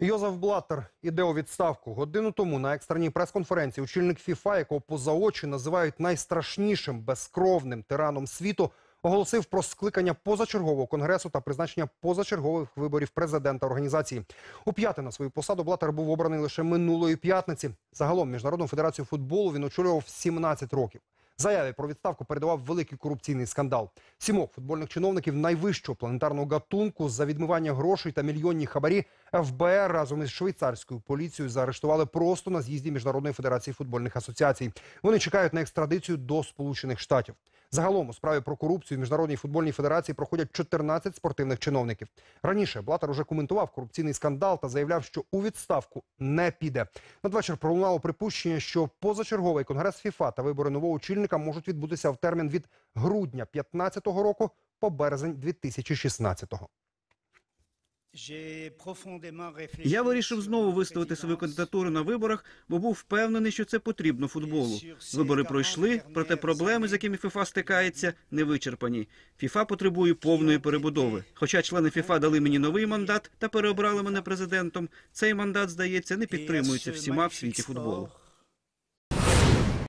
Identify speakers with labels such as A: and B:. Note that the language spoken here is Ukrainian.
A: Йозеф Блаттер іде у відставку. Годину тому на екстреній прес-конференції очільник ФІФА, якого поза очі називають найстрашнішим безкровним тираном світу, оголосив про скликання позачергового конгресу та призначення позачергових виборів президента організації. У п'яте на свою посаду Блаттер був обраний лише минулої п'ятниці. Загалом міжнародну федерацію футболу він очолював 17 років. Заяві про відставку передавав великий корупційний скандал. Сімох футбольних чиновників найвищого планетарного гатунку за відмивання грошей та мільйонні хабарі ФБР разом із швейцарською поліцією заарештували просто на з'їзді Міжнародної федерації футбольних асоціацій. Вони чекають на екстрадицію до Сполучених Штатів. Загалом у справі про корупцію в Міжнародній футбольній федерації проходять 14 спортивних чиновників. Раніше Блатер уже коментував корупційний скандал та заявляв, що у відставку не піде. Надвечір пролунало припущення, що позачерговий конгрес ФІФА та вибори нового очільника можуть відбутися в термін від грудня 2015 року по березень 2016-го.
B: Я вирішив знову виставити свою кандидатуру на виборах, бо був впевнений, що це потрібно футболу. Вибори пройшли, проте проблеми, з якими ФІФА стикається, не вичерпані. ФІФА потребує повної перебудови. Хоча члени ФІФА дали мені новий мандат та переобрали мене президентом, цей мандат, здається, не підтримується всіма в світі футболу.